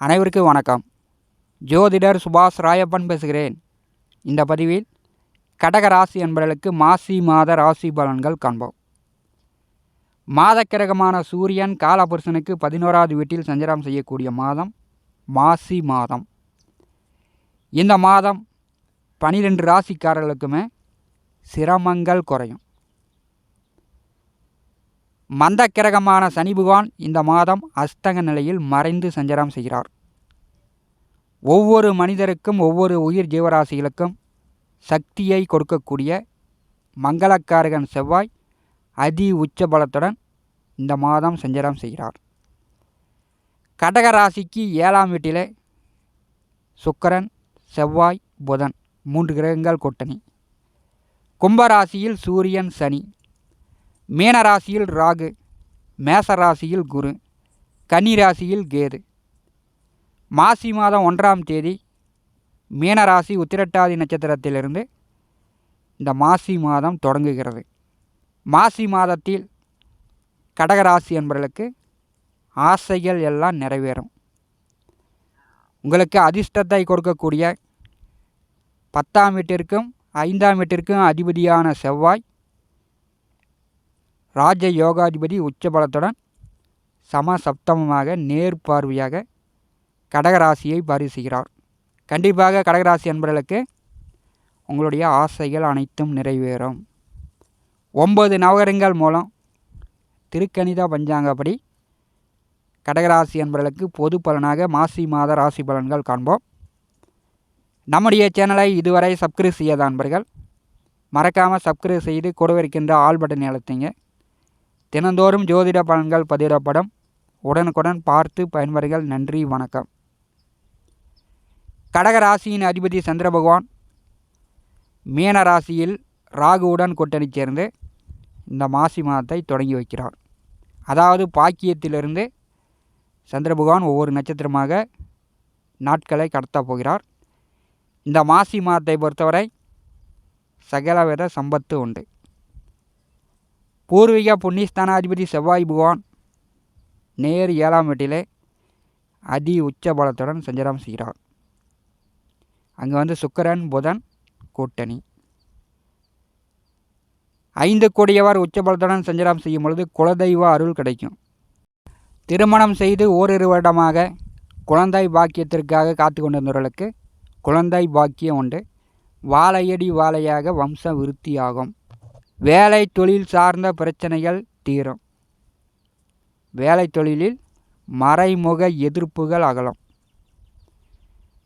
அனைவருக்கும் வணக்கம். ஜோதிடர் சுபாஷ் ராயப்பன் பேசுகிறேன். இந்த பதிவில் கடக ராசி என்பவர்களுக்கு மாசி மாத ராசி பலன்கள் காண்போம். மாதக்கிரகமான சூரியன் காலபுருஷனுக்கு பதினோராவது வீட்டில் சஞ்சாரம் செய்யக்கூடிய மாதம் மாசி மாதம். இந்த மாதம் பனிரெண்டு ராசிக்காரர்களுக்குமே சிரமங்கள் குறையும். மந்த கிரகமான சனி பகவான் இந்த மாதம் அஸ்தக நிலையில் மறைந்து சஞ்சாரம் செய்கிறார். ஒவ்வொரு மனிதருக்கும் ஒவ்வொரு உயிர் ஜீவராசிகளுக்கும் சக்தியை கொடுக்கக்கூடிய மங்களக்காரகன் செவ்வாய் அதி உச்ச பலத்துடன் இந்த மாதம் சஞ்சாரம் செய்கிறார். கடகராசிக்கு ஏழாம் வீட்டிலே சுக்கரன் செவ்வாய் புதன் மூன்று கிரகங்கள் கூட்டணி. கும்பராசியில் சூரியன் சனி. மீனராசியில் ராகு மேசராசியில் குரு கன்னி ராசியில் கேது. மாசி மாதம் ஒன்றாம் தேதி மீனராசி உத்திரட்டாதி நட்சத்திரத்திலிருந்து இந்த மாசி மாதம் தொடங்குகிறது. மாசி மாதத்தில் கடகராசி என்பவர்களுக்கு ஆசைகள் எல்லாம் நிறைவேறும். உங்களுக்கு அதிர்ஷ்டத்தை கொடுக்கக்கூடிய பத்தாம் வீட்டிற்கும் ஐந்தாம் வீட்டிற்கும் அதிபதியான செவ்வாய் ராஜ யோகாதிபதி உச்சபலத்துடன் சமசப்தமமாக நேர்பார்வையாக கடகராசியை பரிசுகிறார். கண்டிப்பாக கடகராசி என்பர்களுக்கு உங்களுடைய ஆசைகள் அனைத்தும் நிறைவேறும். ஒன்பது நவகரங்கள் மூலம் திருக்கணித பஞ்சாங்கப்படி கடகராசி என்பர்களுக்கு பொது பலனாக மாசி மாத ராசி பலன்கள் காண்போம். நம்முடைய சேனலை இதுவரை சப்ஸ்கிரைப் செய்யாத அன்பர்கள் மறக்காமல் சப்ஸ்கிரைப் செய்து கொடுவிருக்கின்ற ஆல் பட்டன் அழுத்துங்க. தினந்தோறும் ஜோதிட பலன்கள் பதிவிடப்படும். உடனுக்குடன் பார்த்து பயன்பெறுங்கள் நன்றி வணக்கம். கடக ராசியின் அதிபதி சந்திர பகவான் மீன ராசியில் ராகுவுடன் கூட்டணி சேர்ந்து இந்த மாசி மாதத்தை தொடங்கி வைக்கிறார். அதாவது பாக்கியத்திலிருந்து சந்திர பகவான் ஒவ்வொரு நட்சத்திரமாக நாட்களை கடத்தப் போகிறார். இந்த மாசி மாதத்தை பொறுத்தவரை சகலவித சம்பத்து உண்டு. பூர்வீக புண்ணியஸ்தானாதிபதி செவ்வாய் பகவான் நேர் ஏழாம் வீட்டிலே அதி உச்ச பலத்துடன் சஞ்சாரம் செய்கிறார். அங்கே வந்து சுக்கரன் புதன் கூட்டணி. ஐந்து கோடியவர் உச்சபலத்துடன் சஞ்சாரம் செய்யும் பொழுது குலதெய்வ அருள் கிடைக்கும். திருமணம் செய்து ஓரிரு வருடமாக குழந்தை பாக்கியத்திற்காக காத்து கொண்டிருந்தவர்களுக்கு குழந்தை பாக்கியம் உண்டு. வாழையடி வாழையாக வம்ச விருத்தியாகும். வேலை தொழில் சார்ந்த பிரச்சனைகள் தீரும். வேலை தொழிலில் மறைமுக எதிர்ப்புகள் அகலும்.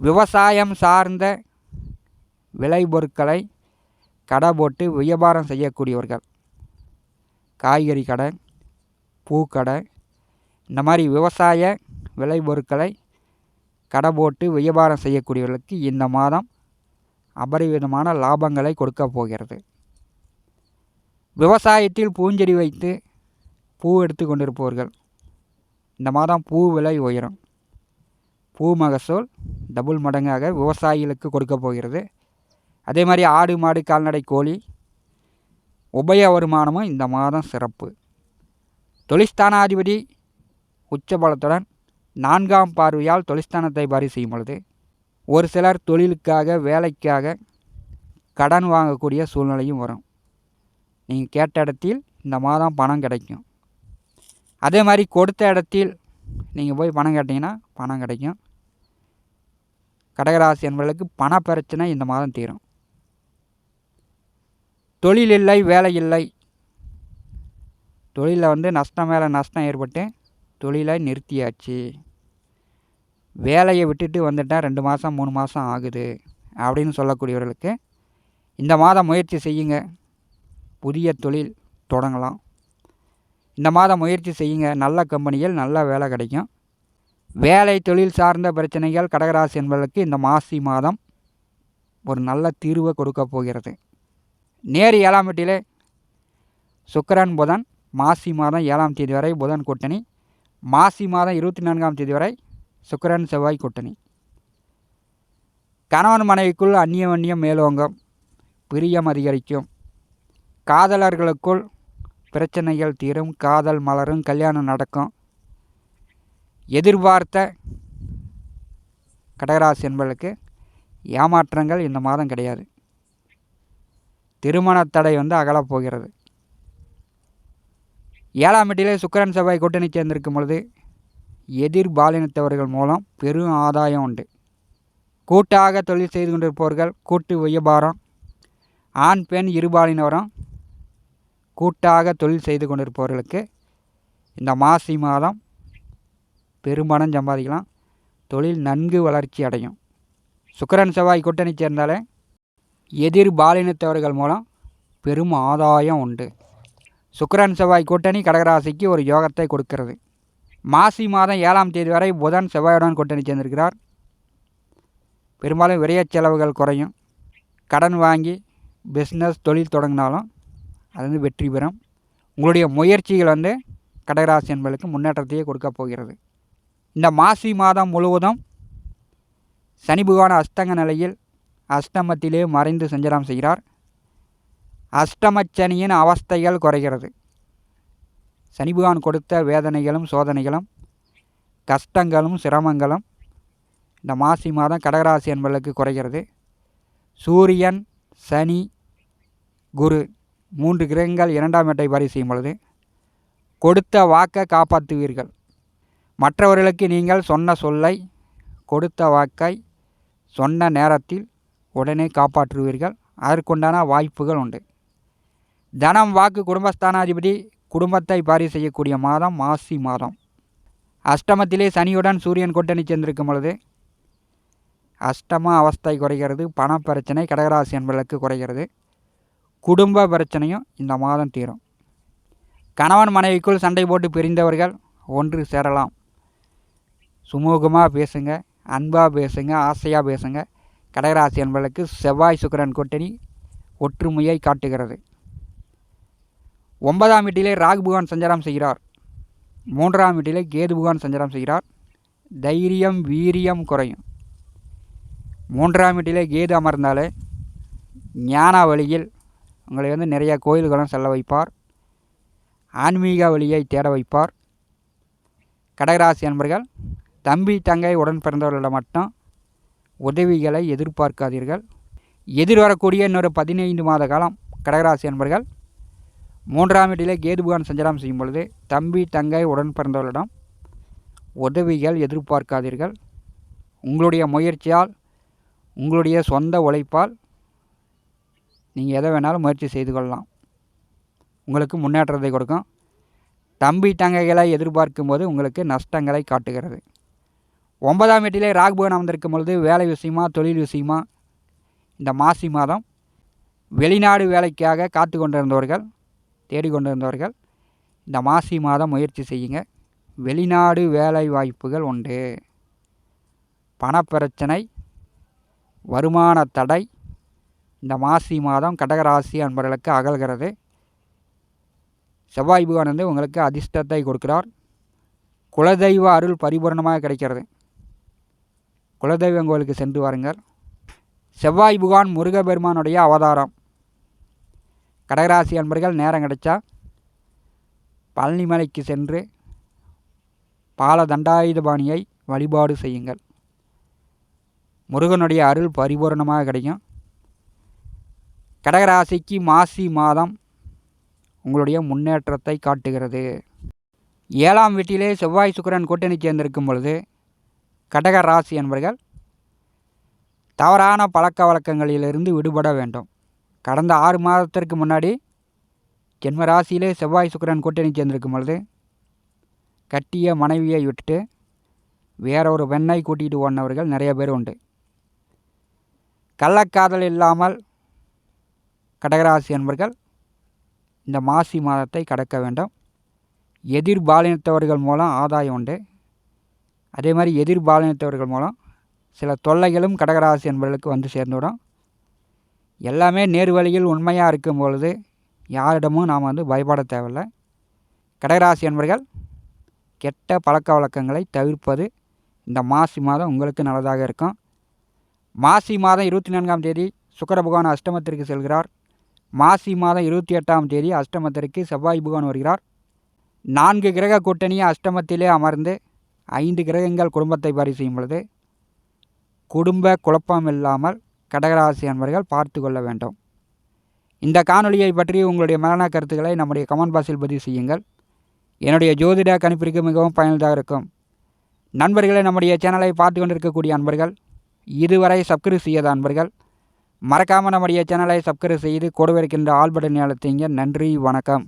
விவசாயம் சார்ந்த விளைபொருட்களை கடை போட்டு வியாபாரம் செய்யக்கூடியவர்கள். காய்கறி கடை பூக்கடை இந்த மாதிரி விவசாய விளைபொருட்களை கடை போட்டு வியாபாரம் செய்யக்கூடியவர்களுக்கு இந்த மாதம் அபரிவிதமான லாபங்களை கொடுக்க போகிறது. விவசாயத்தில் பூஞ்செடி வைத்து பூ எடுத்து கொண்டிருப்பவர்கள் இந்த மாதம் பூ விலை உயரும். பூ மகசூல் டபுள் மடங்காக விவசாயிகளுக்கு கொடுக்க போகிறது. அதே மாதிரி ஆடு மாடு கால்நடை கோழி உபய வருமானமும் இந்த மாதம் சிறப்பு. தொழிற்ஸ்தானாதிபதி உச்சபலத்துடன் நான்காம் பார்வையால் தொழிற்ஸ்தானத்தை பாரி செய்யும் பொழுது ஒரு சிலர் தொழிலுக்காக வேலைக்காக கடன் வாங்கக்கூடிய சூழ்நிலையும் வரும். நீங்கள் கேட்ட இடத்தில் இந்த மாதம் பணம் கிடைக்கும். அதே மாதிரி கொடுத்த இடத்தில் நீங்கள் போய் பணம் கேட்டிங்கன்னா பணம் கிடைக்கும். கடகராசி என்பவர்களுக்கு பண பிரச்சனை இந்த மாதம் தீரும். தொழில் இல்லை வேலை இல்லை. தொழிலில் வந்து நஷ்டம் மேலே நஷ்டம் ஏற்பட்டு தொழிலை நிறுத்தியாச்சு. வேலையை விட்டுட்டு வந்துட்டால் ரெண்டு மாதம் மூணு மாதம் ஆகுது அப்படின்னு சொல்லக்கூடியவர்களுக்கு இந்த மாதம் முயற்சி செய்யுங்க. புதிய தொழில் தொடங்கலாம். இந்த மாதம் முயற்சி செய்யுங்க. நல்ல கம்பெனிகள் நல்ல வேலை கிடைக்கும். வேலை தொழில் சார்ந்த பிரச்சனைகள் கடகராசி என்பதற்கு இந்த மாசி மாதம் ஒரு நல்ல தீர்வை கொடுக்க போகிறது. நேர் ஏழாம் வீட்டிலே சுக்கரன் புதன். மாசி மாதம் ஏழாம் தேதி வரை புதன் கூட்டணி. மாசி மாதம் இருபத்தி நான்காம் தேதி வரை சுக்கரன் செவ்வாய் கூட்டணி. கணவன் மனைவிக்குள் அந்நிய அந்நியம் மேலோங்கும். பிரியம் அதிகரிக்கும். காதலர்களுக்குள் பிரச்சனைகள் தீரும் காதல் மலரும் கல்யாணம் நடக்கும். எதிர்பார்த்த கடகராசி என்பதற்கு ஏமாற்றங்கள் இந்த மாதம் கிடையாது. திருமண தடை வந்து அகலப்போகிறது ஏழாம் வீட்டிலே சுக்கரன் செவ்வாய் கூட்டணி சேர்ந்திருக்கும் பொழுது எதிர் பாலினத்தவர்கள் மூலம் பெரும் ஆதாயம் உண்டு. கூட்டாக தொழில் செய்து கொண்டிருப்பவர்கள் கூட்டு வியாபாரம் ஆண் பெண் இருபாலினவரும் கூட்டாக தொழில் செய்து கொண்டிருப்பவர்களுக்கு இந்த மாசி மாதம் பெரும்பணம் சம்பாதிக்கலாம். தொழில் நன்கு வளர்ச்சி அடையும். சுக்கரன் செவ்வாய் கூட்டணி சேர்ந்தாலே எதிர் பாலினத்தவர்கள் மூலம் பெரும் ஆதாயம் உண்டு. சுக்கரன் செவ்வாய் கூட்டணி கடகராசிக்கு ஒரு யோகத்தை கொடுக்கிறது. மாசி மாதம் ஏழாம் தேதி வரை புதன் செவ்வாயுடன் கூட்டணி சேர்ந்திருக்கிறார். பெரும்பாலும் விரைய செலவுகள் குறையும். கடன் வாங்கி பிஸ்னஸ் தொழில் தொடங்கினாலும் அது வந்து வெற்றி பெறும். உங்களுடைய முயற்சிகள் வந்து கடகராசி என்பதற்கு முன்னேற்றத்தையே கொடுக்க போகிறது. இந்த மாசி மாதம் முழுவதும் சனி பகவான் அஸ்தங்க நிலையில் அஷ்டமத்திலே மறைந்து சஞ்சலம் செய்கிறார். அஷ்டமச்சனியின் அவஸ்தைகள் குறைகிறது. சனி பகவான் கொடுத்த வேதனைகளும் சோதனைகளும் கஷ்டங்களும் சிரமங்களும் இந்த மாசி மாதம் கடகராசி என்பதற்கு குறைகிறது. சூரியன் சனி குரு மூன்று கிரகங்கள் இரண்டாம் இடத்தை பாரி செய்யும் பொழுது கொடுத்த வாக்கை காப்பாற்றுவீர்கள். மற்றவர்களுக்கு நீங்கள் சொன்ன சொல்லை கொடுத்த வாக்கை சொன்ன நேரத்தில் உடனே காப்பாற்றுவீர்கள். அதற்குண்டான வாய்ப்புகள் உண்டு. தனம் வாக்கு குடும்பஸ்தானாதிபதி குடும்பத்தை பாரி செய்யக்கூடிய மாதம் மாசி மாதம். அஷ்டமத்திலே சனியுடன் சூரியன் கூட்டணி சேர்ந்திருக்கும் பொழுது அஷ்டம அவஸ்தை குறைகிறது பணப்பிரச்சனை கடகராசி என்பதற்கு குறைகிறது. குடும்ப பிரச்சனையும் இந்த மாதம் தீரும். கணவன் மனைவிக்குள் சண்டை போட்டு பிரிந்தவர்கள் ஒன்று சேரலாம். சுமூகமாக பேசுங்க அன்பாக பேசுங்க ஆசையாக பேசுங்க. கடகராசி என்பதற்கு செவ்வாய் சுக்கரன் கூட்டணி ஒற்றுமையை காட்டுகிறது. ஒன்பதாம் வீட்டிலே ராகு பகவான் சஞ்சாரம் செய்கிறார். மூன்றாம் வீட்டிலே கேது பகவான் சஞ்சாரம் செய்கிறார். தைரியம் வீரியம் குறையும். மூன்றாம் வீட்டிலே கேது அமர்ந்தாலே ஞான வழியில் உங்களை வந்து நிறைய கோயில்களும் செல்ல வைப்பார். ஆன்மீக வழியை தேட வைப்பார். கடகராசி அன்பர்கள் தம்பி தங்கை உடன் பிறந்தவர்களிடம் மட்டும் உதவிகளை எதிர்பார்க்காதீர்கள். எதிர்வரக்கூடிய இன்னொரு பதினைந்து மாத காலம் கடகராசி அன்பர்கள் மூன்றாம் வீட்டிலே கேதுபகன் சஞ்சாரம் செய்யும் பொழுது தம்பி தங்கை உடன் பிறந்தவர்களிடம் உதவிகள் எதிர்பார்க்காதீர்கள். உங்களுடைய முயற்சியால் உங்களுடைய சொந்த உழைப்பால் நீங்கள் எதை வேணாலும் முயற்சி செய்து கொள்ளலாம். உங்களுக்கு முன்னேற்றத்தை கொடுக்கும். தம்பி தங்கைகளை எதிர்பார்க்கும் போது உங்களுக்கு நஷ்டங்களை காட்டுகிறது. ஒன்பதாம் வீட்டிலே ராகுபவன் அமர்ந்திருக்கும் பொழுது வேலை விஷயமா தொழில் விஷயமா இந்த மாசி மாதம் வெளிநாடு வேலைக்காக காத்து கொண்டிருந்தவர்கள் தேடிக்கொண்டிருந்தவர்கள் இந்த மாசி மாதம் முயற்சி செய்யுங்க. வெளிநாடு வேலை வாய்ப்புகள் உண்டு. பணப்பிரச்சனை வருமான தடை இந்த மாசி மாதம் கடகராசி அன்பர்களுக்கு அகல்கிறது. செவ்வாய் பகவான் வந்து உங்களுக்கு அதிர்ஷ்டத்தை கொடுக்கிறார். குலதெய்வ அருள் பரிபூர்ணமாக கிடைக்கிறது. குலதெய்வம் கோவிலுக்கு சென்று வாருங்கள். செவ்வாய் புகான் முருகபெருமானுடைய அவதாரம். கடகராசி அன்பர்கள் நேரம் கிடைச்சா பழனிமலைக்கு சென்று பால தண்டாயுதபாணியை வழிபாடு செய்யுங்கள். முருகனுடைய அருள் பரிபூர்ணமாக கிடைக்கும். கடகராசிக்கு மாசி மாதம் உங்களுடைய முன்னேற்றத்தை காட்டுகிறது. ஏழாம் வீட்டிலே செவ்வாய் சுக்கரன் கூட்டணி சேர்ந்திருக்கும் பொழுது கடக ராசி என்பர்கள் தவறான பழக்க வழக்கங்களிலிருந்து விடுபட வேண்டும். கடந்த ஆறு மாதத்திற்கு முன்னாடி ஜென்ம ராசியிலே செவ்வாய் சுக்கரன் கூட்டணி சேர்ந்திருக்கும் பொழுது கட்டிய மனைவியை விட்டுட்டு வேற ஒரு பெண்ணை கூட்டிகிட்டு ஓடினவர்கள் நிறைய பேர் உண்டு. கள்ளக்காதல் இல்லாமல் கடகராசி அன்பர்கள் இந்த மாசி மாதத்தை கடக்க வேண்டும். எதிர் பாலினத்தவர்கள் மூலம் ஆதாயம் உண்டு. அதே மாதிரி எதிர் பாலினத்தவர்கள் மூலம் சில தொல்லைகளும் கடகராசி என்பவர்களுக்கு வந்து சேர்ந்துவிடும். எல்லாமே நேர் வழியில் உண்மையாக இருக்கும் பொழுது யாரிடமும் நாம் வந்து பயப்பட தேவையில்லை. கடகராசி என்பர்கள் கெட்ட பழக்க வழக்கங்களை தவிர்ப்பது இந்த மாசி மாதம் உங்களுக்கு நல்லதாக இருக்கும். மாசி மாதம் இருபத்தி நான்காம் தேதி சுக்கர பகவான் அஷ்டமத்திற்கு செல்கிறார். மாசி மாதம் இருபத்தி எட்டாம் தேதி அஷ்டமத்திற்கு செவ்வாய் புகான் வருகிறார். நான்கு கிரக கூட்டணியை அஷ்டமத்திலே அமர்ந்து ஐந்து கிரகங்கள் குடும்பத்தை பாரி செய்யும் பொழுது குடும்ப குழப்பம் இல்லாமல் கடகராசி அன்பர்கள் பார்த்து கொள்ள வேண்டும். இந்த காணொலியை பற்றி உங்களுடைய மரண கருத்துக்களை நம்முடைய கமெண்ட் பாக்ஸில் பதிவு செய்யுங்கள். என்னுடைய ஜோதிட கணிப்பிற்கு மிகவும் பயனுள்ளதாக இருக்கும். நண்பர்களை நம்முடைய சேனலை பார்த்து கொண்டிருக்கக்கூடிய அன்பர்கள் இதுவரை சப்ஸ்கிரைப் செய்யாத அன்பர்கள் மறக்காமல் நம்முடைய சேனலை சப்ஸ்கிரைப் செய்து கொடுவிருக்கின்ற ஆல்பட பட்டன் நன்றி வணக்கம்